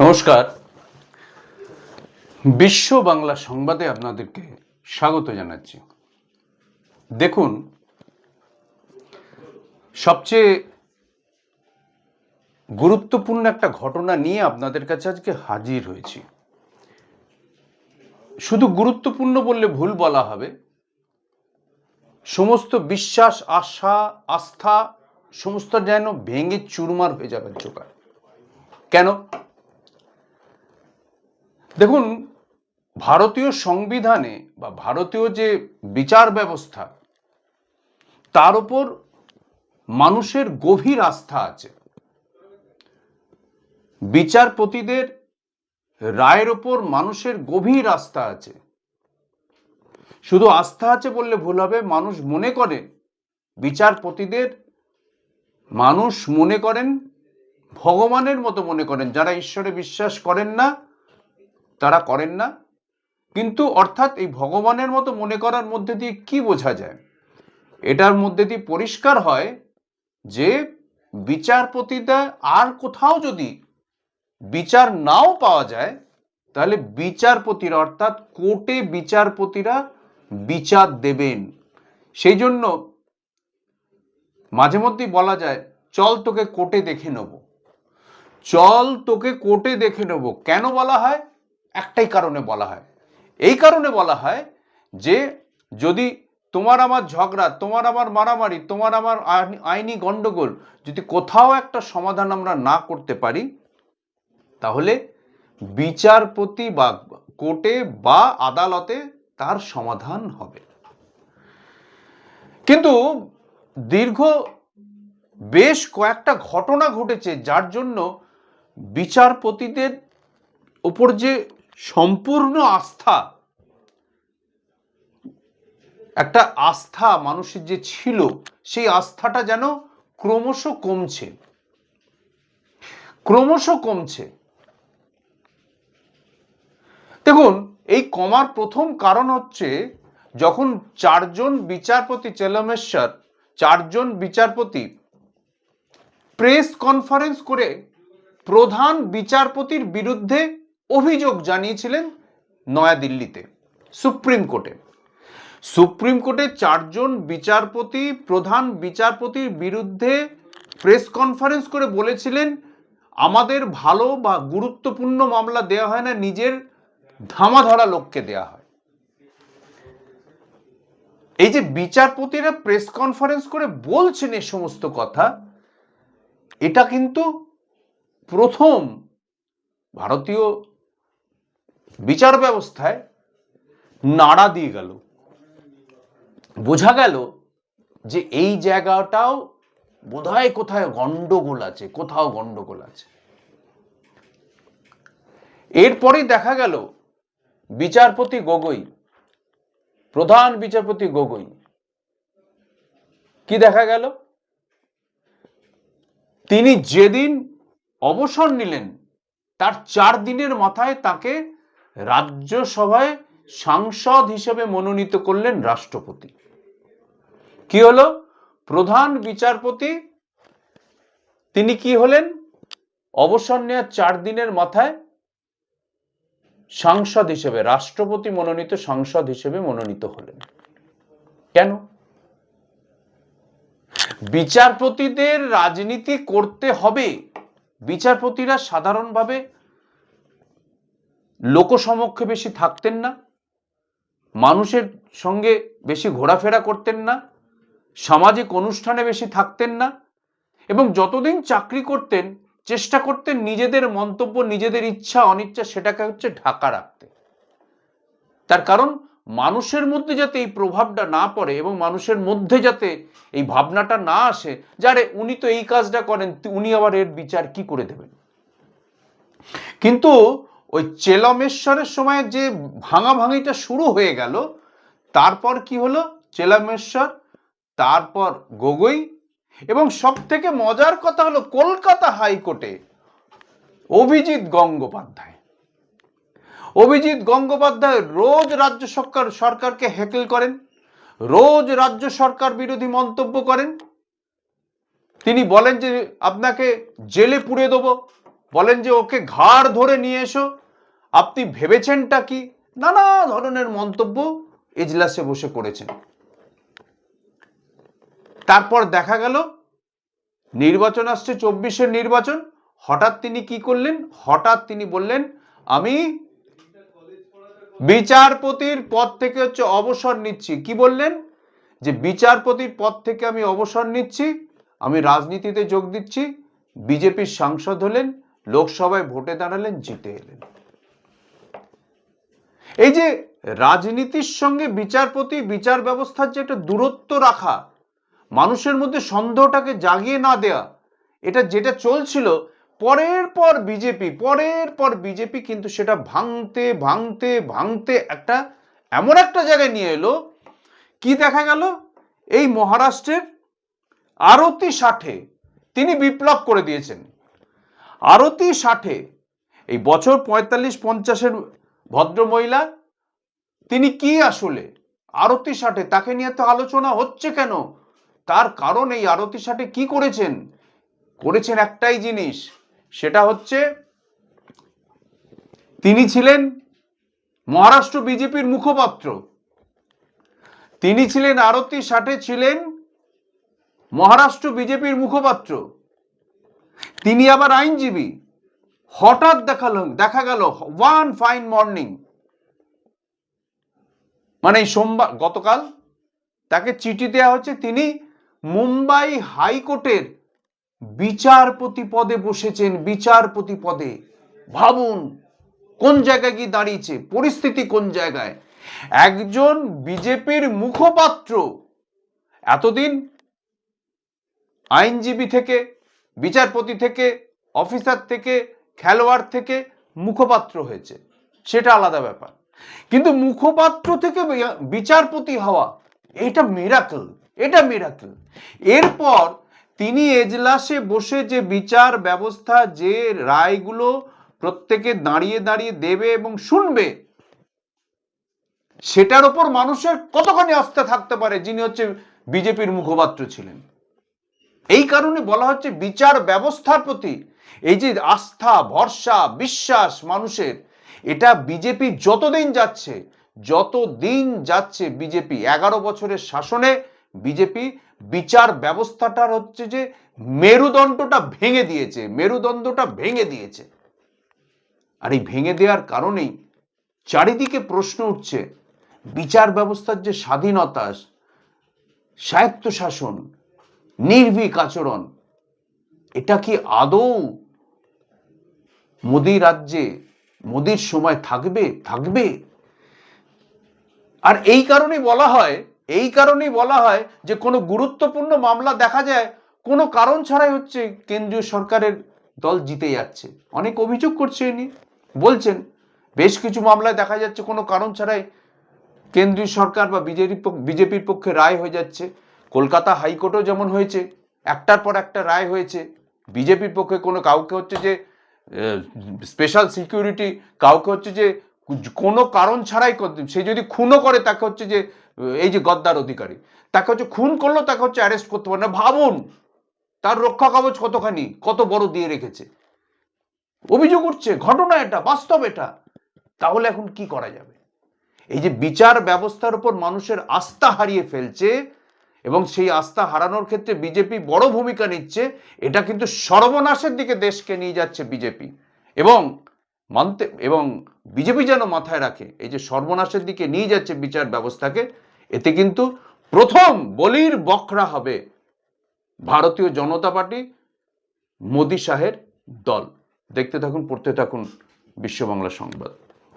নমস্কার। বিশ্ব বাংলা সংবাদে আপনাদেরকে স্বাগত জানাচ্ছি। দেখুন, সবচেয়ে গুরুত্বপূর্ণ একটা ঘটনা নিয়ে আপনাদের কাছে আজকে হাজির হয়েছি। শুধু গুরুত্বপূর্ণ বললে ভুল বলা হবে। সমস্ত বিশ্বাস, আশা, আস্থা, সমস্ত যেন ভেঙে চুরমার হয়ে যাবে জোগাড়। কেন? দেখুন, ভারতীয় সংবিধানে বা ভারতীয় যে বিচার ব্যবস্থা, তার উপর মানুষের গভীর আস্থা আছে। বিচারপতিদের রায়ের ওপর মানুষের গভীর আস্থা আছে। শুধু আস্থা আছে বললে ভুল হবে, মানুষ মনে করে, বিচারপতিদের মানুষ মনে করেন, ভগবানের মতো মনে করেন, যারা ঈশ্বরে বিশ্বাস করেন না তারা করেন না। কিন্তু অর্থাৎ এই ভগবানের মতো মনে করার মধ্যে দিয়ে কি বোঝা যায়? এটার মধ্যে দিয়ে পরিষ্কার হয় যে বিচারপতিটা আর কোথাও যদি বিচার নাও পাওয়া যায়, তাহলে বিচারপতিরা অর্থাৎ কোর্টে বিচারপতিরা বিচার দেবেন। সেই জন্য মাঝে মধ্যেই বলা যায়, চল তোকে কোর্টে দেখে নেব। চল তোকে কোর্টে দেখে নেব। কেন বলা হয়? একটাই কারণে বলা হয়। এই কারণে বলা হয় যে যদি তোমার আমার ঝগড়া, তোমার আমার মারামারি, তোমার আমার আইনি- গন্ডগোল যদি কোথাও একটা সমাধান আমরা না করতে পারি, তাহলে বিচারপতি বা কোর্টে বা আদালতে তার সমাধান হবে। কিন্তু দীর্ঘ বেশ কয়েকটা ঘটনা ঘটেছে যার জন্য বিচারপতিদের উপর যে সম্পূর্ণ আস্থা, একটা আস্থা মানুষের যে ছিল, সেই আস্থাটা যেন ক্রমশ কমছে। ক্রমশ কমছে। দেখুন, এই কমার প্রথম কারণ হচ্ছে, যখন চারজন বিচারপতি চেলমেশ্বর, চারজন বিচারপতি প্রেস কনফারেন্স করে প্রধান বিচারপতির বিরুদ্ধে অভিযোগ জানিয়েছিলেন নয়াদিল্লিতে, সুপ্রিম কোর্টে। সুপ্রিম কোর্টে চারজন বিচারপতি, প্রধান বিচারপতির বিরুদ্ধে প্রেস কনফারেন্স করে বলেছিলেন, আমাদের ভালো বা গুরুত্বপূর্ণ মামলা দেওয়া হয় না, নিজের ধামাধরা লোককে দেওয়া হয়। এই যে বিচারপতিরা প্রেস কনফারেন্স করে বলছেন এই সমস্ত কথা, এটা কিন্তু প্রথম ভারতীয় বিচার ব্যবস্থায় নাড়া দিয়ে গেল। বোঝা গেল যে এই জায়গাটাও বোধহয় কোথায় গন্ডগোল আছে, কোথাও গন্ডগোল আছে। এরপরেই দেখা গেল বিচারপতি গগৈ, প্রধান বিচারপতি গগৈ, কি দেখা গেল? তিনি যেদিন অবসর নিলেন, তার চার দিনের মাথায় তাকে রাজ্যসভায় সাংসদ হিসেবে মনোনীত করলেন রাষ্ট্রপতি। কি হলো? প্রধান বিচারপতি, তিনি কি হলেন? অবসর নেওয়ার চার দিনের মাথায় সাংসদ হিসেবে, রাষ্ট্রপতি মনোনীত, সাংসদ হিসেবে মনোনীত হলেন। কেন? বিচারপতিদের রাজনীতি করতে হবে। বিচারপতিরা সাধারণভাবে লোকসমক্ষে বেশি থাকতেন না, মানুষের সঙ্গে বেশি ঘোরাফেরা করতেন না, সামাজিক অনুষ্ঠানে বেশি থাকতেন না এবং যতদিন চাকরি করতেন, চেষ্টা করতেন নিজেদের মন্তব্য, নিজেদের ইচ্ছা, অনিচ্ছা সেটাকে হচ্ছে ঢাকা রাখতে। তার কারণ মানুষের মধ্যে যাতে এই প্রভাবটা না পড়ে এবং মানুষের মধ্যে যাতে এই ভাবনাটা না আসে যারে উনি তো এই কাজটা করেন, উনি আবার এর বিচার কি করে দেবেন? কিন্তু ওই চেলামেশ্বরের সময় যে ভাঙাভাঙিটা শুরু হয়ে গেল, তারপর কি হলো? চেলামেশ্বর, তারপর গগৈ, এবং সব থেকে মজার কথা হলো কলকাতা হাইকোর্টে অভিজিৎ গঙ্গোপাধ্যায়। অভিজিৎ গঙ্গোপাধ্যায় রোজ রাজ্য সরকার, সরকারকে হেকেল করেন, রোজ রাজ্য সরকার বিরোধী মন্তব্য করেন। তিনি বলেন যে, আপনাকে জেলে পুড়ে দেবো, বলেন যে, ওকে ঘাড় ধরে নিয়ে এসো আপনি ভেবেছেনটা কি? নানা ধরনের মন্তব্য এজলাসে বসে করেছেন। তারপর দেখা গেল, নির্বাচন আসছে, চব্বিশের নির্বাচন। হঠাৎ তিনি কি করলেন? হঠাৎ তিনি বললেন, আমি বিচারপতির পদ থেকে হচ্ছে অবসর নিচ্ছি। কি বললেন? যে বিচারপতির পদ থেকে আমি অবসর নিচ্ছি, আমি রাজনীতিতে যোগ দিচ্ছি, বিজেপির সাংসদ হলেন, লোকসভায় ভোটে দাঁড়ালেন, জিতে এলেন। এই যে রাজনীতির সঙ্গে বিচারপতি, বিচার ব্যবস্থার যে একটা দূরত্ব রাখা, মানুষের মধ্যে সন্দেহটাকে জাগিয়ে না দেয়া, এটা যেটা চলছিল, পরের পর বিজেপি, পরের পর বিজেপি কিন্তু সেটা ভাঙতে ভাঙতে ভাঙতে একটা এমন একটা জায়গায় নিয়ে এলো, কি দেখা গেল? এই মহারাষ্ট্রের আরতি ষাঠে তিনি বিপ্লব করে দিয়েছেন। আরতি ষাঠে এই বছর পঁয়তাল্লিশ পঞ্চাশের ভদ্রমহিলা, তিনি কি আসলে? আরতি ষাটে তাকে নিয়ে তো আলোচনা হচ্ছে কেন? তার কারণ এই আরতি ষাটে কি করেছেন? করেছেন একটাই জিনিস, সেটা হচ্ছে তিনি ছিলেন মহারাষ্ট্র বিজেপির মুখপাত্র। তিনি ছিলেন, আরতি ষাটে ছিলেন মহারাষ্ট্র বিজেপির মুখপাত্র। তিনি আবার আইনজীবী। হঠাৎ দেখাল, দেখা গেল ওয়ান ফাইন মর্নিং মানে সোমবার, গতকাল তাকে চিঠি দেওয়া হচ্ছে, তিনি মুম্বাই হাইকোর্টের বিচারপতি পদে বসেছেন, বিচারপতি পদে। ভাবুন, কোন জায়গায় গিয়ে দাঁড়িয়েছে, পরিস্থিতি কোন জায়গায়? একজন বিজেপির মুখপাত্র এতদিন আইনজীবী থেকে, বিচারপতি থেকে, অফিসার থেকে খেলোয়াড় থেকে মুখপাত্র হয়েছে। সেটা আলাদা ব্যাপার। কিন্তু মুখপাত্র থেকে বিচারপতি হওয়া, এটা মিরাকল এটা মিরাকল এরপর তিনি এজলাসে বসে যে বিচার ব্যবস্থা, যে রায়গুলো প্রত্যেকে দাঁড়িয়ে দাঁড়িয়ে দেবে এবং শুনবে, সেটার ওপর মানুষের কতখানি আস্থা থাকতে পারে যিনি হচ্ছে বিজেপির মুখপাত্র ছিলেন। এই কারণে বলা হচ্ছে বিচার ব্যবস্থার প্রতি এই যে আস্থা, ভরসা, বিশ্বাস মানুষের, এটা বিজেপি যতদিন যাচ্ছে যত দিন যাচ্ছে বিজেপি, এগারো বছরের শাসনে বিজেপি বিচার ব্যবস্থাটার হচ্ছে যে মেরুদণ্ডটা ভেঙে দিয়েছে, মেরুদণ্ডটা ভেঙে দিয়েছে। আর এই ভেঙে দেওয়ার কারণেই চারিদিকে প্রশ্ন উঠছে, বিচার ব্যবস্থার যে স্বাধীনতা, স্বায়ত্তশাসন, নির্ভীক আচরণ, এটা কি আদৌ মোদি রাজ্যে, মোদির সময় থাকবে থাকবে। আর এই কারণেই বলা হয়, এই কারণেই বলা হয় যে কোনো গুরুত্বপূর্ণ মামলা দেখা যায়, কোনো কারণ ছাড়াই হচ্ছে কেন্দ্রীয় সরকারের দল জিতে যাচ্ছে। অনেক অভিযোগ করছে ইনি বলছেন, বেশ কিছু মামলায় দেখা যাচ্ছে কোনো কারণ ছাড়াই কেন্দ্রীয় সরকার বা বিজেপি বিজেপির পক্ষে রায় হয়ে যাচ্ছে। কলকাতা হাইকোর্টও যেমন হয়েছে, একটার পর একটা রায় হয়েছে। বিজেপির পক্ষে কোনো কাউকে হচ্ছে যে স্পেশাল সিকিউরিটি কাউকে হচ্ছে যে কোনো কারণ ছাড়াই সে যদি খুনও করে তাকে হচ্ছে যে, এই যে গদ্দার অধিকারী, তাকে হচ্ছে খুন করল, তাকে হচ্ছে অ্যারেস্ট করতে পারে না। ভাবুন, তার রক্ষা কবচ কতখানি, কত বড় দিয়ে রেখেছে। অভিযোগ উঠছে, ঘটনা এটা, বাস্তব এটা। তাহলে এখন কি করা যাবে? এই যে বিচার ব্যবস্থার উপর মানুষের আস্থা হারিয়ে ফেলছে এবং সেই আস্থা হারানোর ক্ষেত্রে বিজেপি বড় ভূমিকা নিচ্ছে, এটা কিন্তু সর্বনাশের দিকে দেশকে নিয়ে যাচ্ছে বিজেপি। এবং মানতে, এবং বিজেপি যেন মাথায় রাখে, এই যে সর্বনাশের দিকে নিয়ে যাচ্ছে বিচার ব্যবস্থাকে, এতে কিন্তু প্রথম বলির বকরা হবে ভারতীয় জনতা পার্টি, মোদি শাহের দল। দেখতে থাকুন, পড়তে থাকুন বিশ্ব বাংলা সংবাদ।